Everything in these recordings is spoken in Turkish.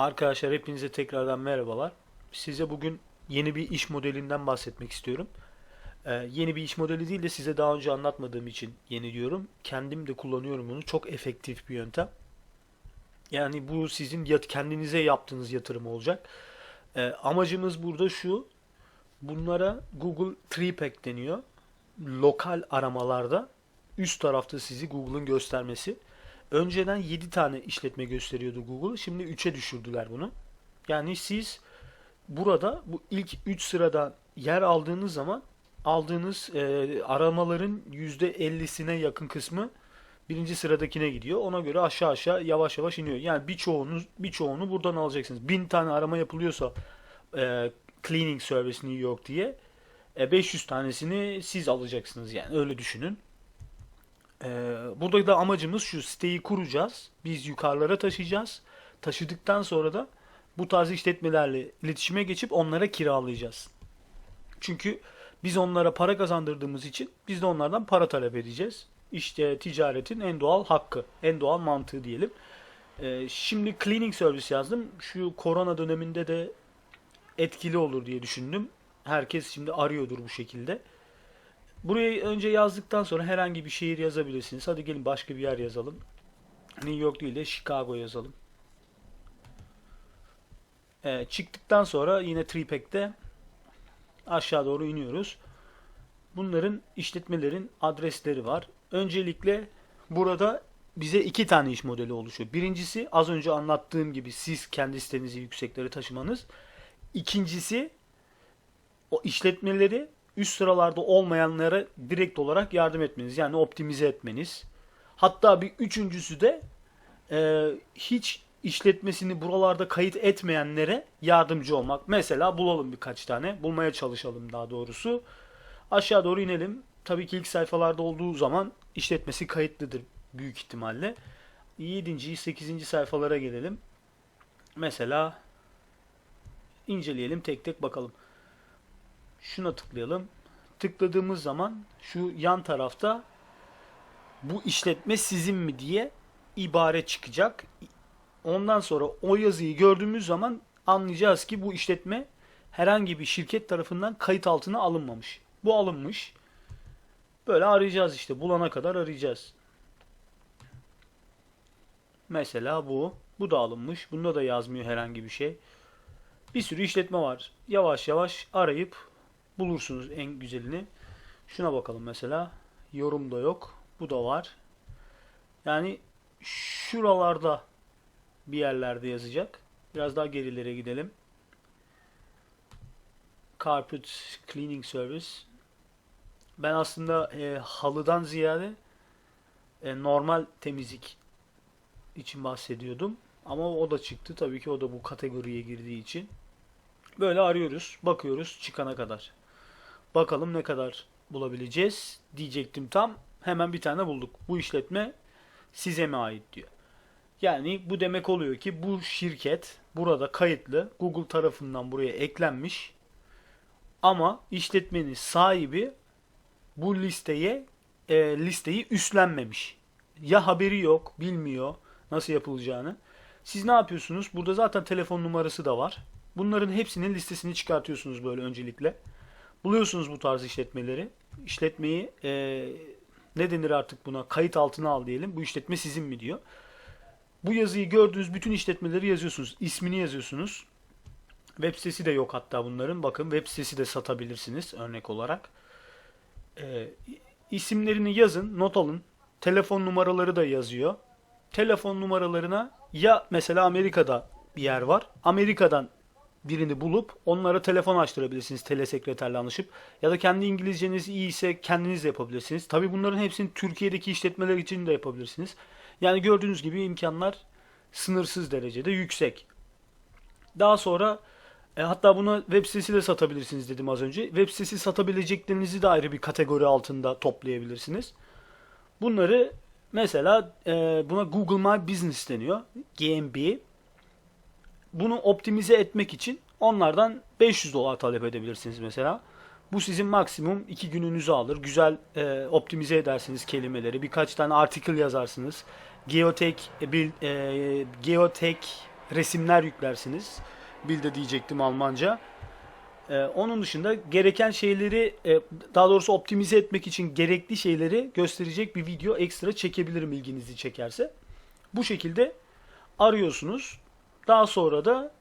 Arkadaşlar hepinize tekrardan merhabalar. Size bugün yeni bir iş modelinden bahsetmek istiyorum. Ee, yeni bir iş modeli değil de size daha önce anlatmadığım için yeni diyorum. Kendim de kullanıyorum bunu. Çok efektif bir yöntem. Yani bu sizin yat kendinize yaptığınız yatırım olacak. Ee, amacımız burada şu. Bunlara Google 3Pack deniyor. Lokal aramalarda üst tarafta sizi Google'ın göstermesi. Önceden 7 tane işletme gösteriyordu Google. Şimdi 3'e düşürdüler bunu. Yani siz burada bu ilk 3 sırada yer aldığınız zaman aldığınız e, aramaların %50'sine yakın kısmı birinci sıradakine gidiyor. Ona göre aşağı aşağı yavaş yavaş iniyor. Yani birçoğunuz birçoğunu buradan alacaksınız. 1000 tane arama yapılıyorsa e, cleaning service New York diye e, 500 tanesini siz alacaksınız yani öyle düşünün. Ee, burada da amacımız şu siteyi kuracağız. Biz yukarılara taşıyacağız. Taşıdıktan sonra da bu tarz işletmelerle iletişime geçip onlara kiralayacağız. Çünkü biz onlara para kazandırdığımız için biz de onlardan para talep edeceğiz. İşte ticaretin en doğal hakkı, en doğal mantığı diyelim. Ee, şimdi cleaning service yazdım. Şu korona döneminde de etkili olur diye düşündüm. Herkes şimdi arıyordur bu şekilde. Burayı önce yazdıktan sonra herhangi bir şehir yazabilirsiniz. Hadi gelin başka bir yer yazalım. New York değil de Chicago yazalım. Evet, çıktıktan sonra yine Tripack'te aşağı doğru iniyoruz. Bunların işletmelerin adresleri var. Öncelikle burada bize iki tane iş modeli oluşuyor. Birincisi az önce anlattığım gibi siz kendi sitenizi yükseklere taşımanız. İkincisi o işletmeleri üst sıralarda olmayanlara direkt olarak yardım etmeniz. Yani optimize etmeniz. Hatta bir üçüncüsü de e, hiç işletmesini buralarda kayıt etmeyenlere yardımcı olmak. Mesela bulalım birkaç tane. Bulmaya çalışalım daha doğrusu. Aşağı doğru inelim. Tabii ki ilk sayfalarda olduğu zaman işletmesi kayıtlıdır büyük ihtimalle. 7. 8. sayfalara gelelim. Mesela inceleyelim tek tek bakalım. Şuna tıklayalım. Tıkladığımız zaman şu yan tarafta bu işletme sizin mi diye ibare çıkacak. Ondan sonra o yazıyı gördüğümüz zaman anlayacağız ki bu işletme herhangi bir şirket tarafından kayıt altına alınmamış. Bu alınmış. Böyle arayacağız işte. Bulana kadar arayacağız. Mesela bu. Bu da alınmış. Bunda da yazmıyor herhangi bir şey. Bir sürü işletme var. Yavaş yavaş arayıp bulursunuz en güzelini. Şuna bakalım mesela. Yorum da yok. Bu da var. Yani şuralarda bir yerlerde yazacak. Biraz daha gerilere gidelim. Carpet Cleaning Service. Ben aslında e, halıdan ziyade e, normal temizlik için bahsediyordum. Ama o da çıktı. Tabii ki o da bu kategoriye girdiği için. Böyle arıyoruz. Bakıyoruz çıkana kadar. Bakalım ne kadar bulabileceğiz diyecektim tam. Hemen bir tane bulduk. Bu işletme size mi ait diyor. Yani bu demek oluyor ki bu şirket burada kayıtlı Google tarafından buraya eklenmiş. Ama işletmenin sahibi bu listeye e, listeyi üstlenmemiş. Ya haberi yok, bilmiyor nasıl yapılacağını. Siz ne yapıyorsunuz? Burada zaten telefon numarası da var. Bunların hepsinin listesini çıkartıyorsunuz böyle öncelikle. Buluyorsunuz bu tarz işletmeleri. İşletmeyi e, ne denir artık buna? Kayıt altına al diyelim. Bu işletme sizin mi diyor. Bu yazıyı gördüğünüz bütün işletmeleri yazıyorsunuz. İsmini yazıyorsunuz. Web sitesi de yok hatta bunların. Bakın web sitesi de satabilirsiniz örnek olarak. E, isimlerini yazın, not alın. Telefon numaraları da yazıyor. Telefon numaralarına ya mesela Amerika'da bir yer var. Amerika'dan birini bulup onlara telefon açtırabilirsiniz telesekreterle anlaşıp ya da kendi İngilizceniz iyi ise kendiniz de yapabilirsiniz. Tabi bunların hepsini Türkiye'deki işletmeler için de yapabilirsiniz. Yani gördüğünüz gibi imkanlar sınırsız derecede yüksek. Daha sonra e, hatta buna web sitesi de satabilirsiniz dedim az önce. Web sitesi satabileceklerinizi de ayrı bir kategori altında toplayabilirsiniz. Bunları mesela e, buna Google My Business deniyor. GMB bunu optimize etmek için onlardan 500 dolar talep edebilirsiniz mesela. Bu sizin maksimum 2 gününüzü alır. Güzel e, optimize edersiniz kelimeleri. Birkaç tane article yazarsınız. Geotek, e, bil, e, Geotek resimler yüklersiniz. Bilde diyecektim Almanca. Ee, onun dışında gereken şeyleri e, daha doğrusu optimize etmek için gerekli şeyleri gösterecek bir video ekstra çekebilirim ilginizi çekerse. Bu şekilde arıyorsunuz. Daha sonra da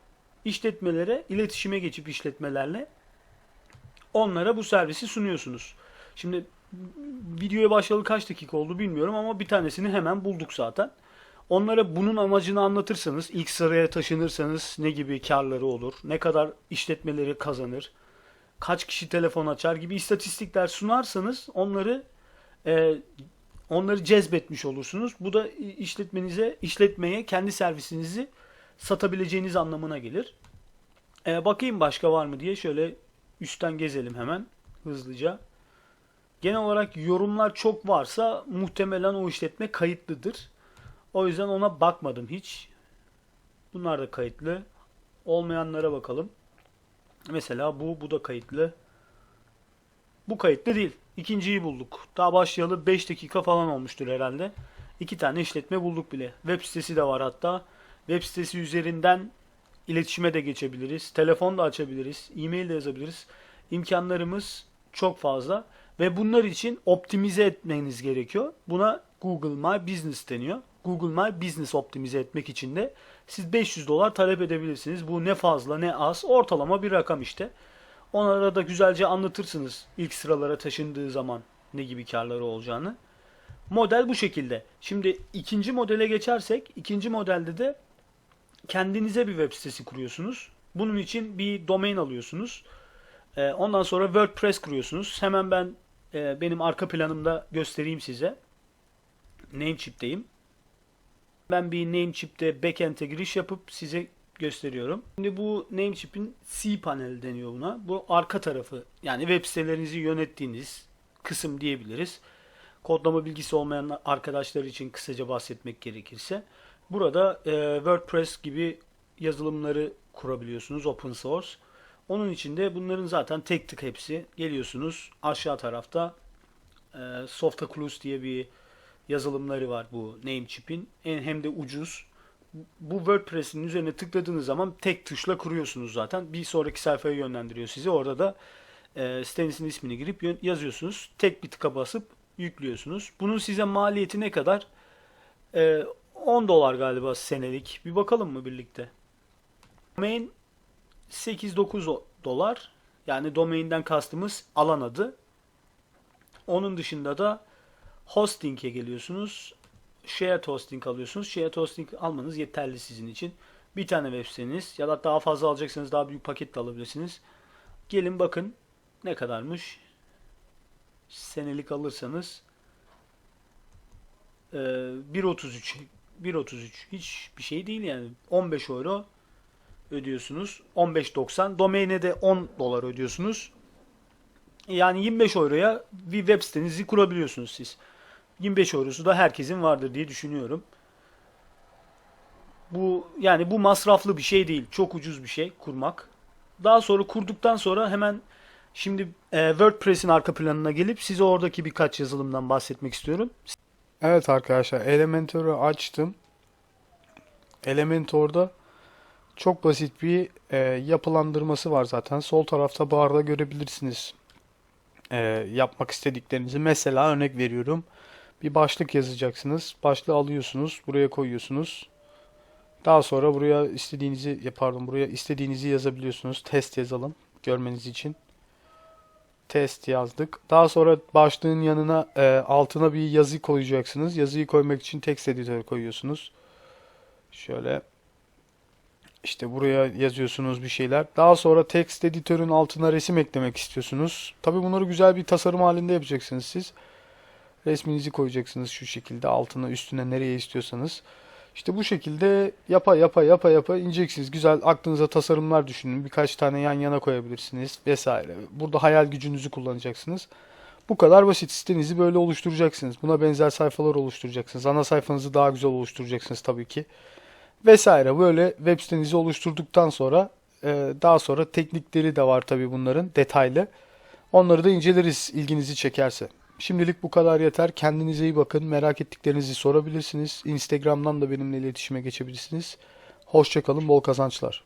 işletmelere iletişime geçip işletmelerle onlara bu servisi sunuyorsunuz. Şimdi videoya başlayalı kaç dakika oldu bilmiyorum ama bir tanesini hemen bulduk zaten. Onlara bunun amacını anlatırsanız, ilk sıraya taşınırsanız ne gibi karları olur, ne kadar işletmeleri kazanır, kaç kişi telefon açar gibi istatistikler sunarsanız onları e, onları cezbetmiş olursunuz. Bu da işletmenize, işletmeye kendi servisinizi satabileceğiniz anlamına gelir. E, bakayım başka var mı diye şöyle üstten gezelim hemen hızlıca. Genel olarak yorumlar çok varsa muhtemelen o işletme kayıtlıdır. O yüzden ona bakmadım hiç. Bunlar da kayıtlı. Olmayanlara bakalım. Mesela bu, bu da kayıtlı. Bu kayıtlı değil. İkinciyi bulduk. Daha başlayalı 5 dakika falan olmuştur herhalde. İki tane işletme bulduk bile. Web sitesi de var hatta. Web sitesi üzerinden iletişime de geçebiliriz. Telefon da açabiliriz. E-mail de yazabiliriz. İmkanlarımız çok fazla. Ve bunlar için optimize etmeniz gerekiyor. Buna Google My Business deniyor. Google My Business optimize etmek için de siz 500 dolar talep edebilirsiniz. Bu ne fazla ne az ortalama bir rakam işte. Onlara da güzelce anlatırsınız ilk sıralara taşındığı zaman ne gibi karları olacağını. Model bu şekilde. Şimdi ikinci modele geçersek ikinci modelde de kendinize bir web sitesi kuruyorsunuz. Bunun için bir domain alıyorsunuz. Ee, ondan sonra WordPress kuruyorsunuz. Hemen ben e, benim arka planımda göstereyim size. Namecheap'teyim. Ben bir Namecheap'te backend'e giriş yapıp size gösteriyorum. Şimdi bu Namecheap'in C panel deniyor buna. Bu arka tarafı yani web sitelerinizi yönettiğiniz kısım diyebiliriz. Kodlama bilgisi olmayan arkadaşlar için kısaca bahsetmek gerekirse. Burada e, WordPress gibi yazılımları kurabiliyorsunuz open source. Onun için de bunların zaten tek tık hepsi. Geliyorsunuz aşağı tarafta e, Softaclus diye bir yazılımları var bu Namecheap'in. Hem de ucuz. Bu WordPress'in üzerine tıkladığınız zaman tek tuşla kuruyorsunuz zaten. Bir sonraki sayfaya yönlendiriyor sizi. Orada da e, sitenizin ismini girip yazıyorsunuz. Tek bir tıka basıp yüklüyorsunuz. Bunun size maliyeti ne kadar? E, 10 dolar galiba senelik. Bir bakalım mı birlikte? Domain 8-9 dolar. Yani domainden kastımız alan adı. Onun dışında da hosting'e geliyorsunuz. Shared hosting alıyorsunuz. Shared hosting almanız yeterli sizin için. Bir tane web siteniz ya da daha fazla alacaksanız daha büyük paket de alabilirsiniz. Gelin bakın ne kadarmış. Senelik alırsanız e, 1.33 1.33 hiç bir şey değil yani 15 euro ödüyorsunuz. 15.90 domaine de 10 dolar ödüyorsunuz. Yani 25 euroya bir web sitenizi kurabiliyorsunuz siz. 25 eurosu da herkesin vardır diye düşünüyorum. Bu yani bu masraflı bir şey değil. Çok ucuz bir şey kurmak. Daha sonra kurduktan sonra hemen şimdi e, WordPress'in arka planına gelip size oradaki birkaç yazılımdan bahsetmek istiyorum. Evet arkadaşlar Elementor'u açtım. Elementor'da çok basit bir e, yapılandırması var zaten. Sol tarafta barda görebilirsiniz e, yapmak istediklerinizi. Mesela örnek veriyorum. Bir başlık yazacaksınız. Başlığı alıyorsunuz. Buraya koyuyorsunuz. Daha sonra buraya istediğinizi pardon buraya istediğinizi yazabiliyorsunuz. Test yazalım görmeniz için. Test yazdık. Daha sonra başlığın yanına e, altına bir yazı koyacaksınız. Yazıyı koymak için text editör koyuyorsunuz. Şöyle işte buraya yazıyorsunuz bir şeyler. Daha sonra text editörün altına resim eklemek istiyorsunuz. Tabii bunları güzel bir tasarım halinde yapacaksınız siz. Resminizi koyacaksınız şu şekilde altına üstüne nereye istiyorsanız. İşte bu şekilde yapa yapa yapa yapa ineceksiniz. Güzel aklınıza tasarımlar düşünün. Birkaç tane yan yana koyabilirsiniz vesaire. Burada hayal gücünüzü kullanacaksınız. Bu kadar basit. Sitenizi böyle oluşturacaksınız. Buna benzer sayfalar oluşturacaksınız. Ana sayfanızı daha güzel oluşturacaksınız tabii ki. Vesaire böyle web sitenizi oluşturduktan sonra e, daha sonra teknikleri de var tabii bunların detaylı. Onları da inceleriz ilginizi çekerse. Şimdilik bu kadar yeter. Kendinize iyi bakın. Merak ettiklerinizi sorabilirsiniz. Instagram'dan da benimle iletişime geçebilirsiniz. Hoşçakalın, bol kazançlar.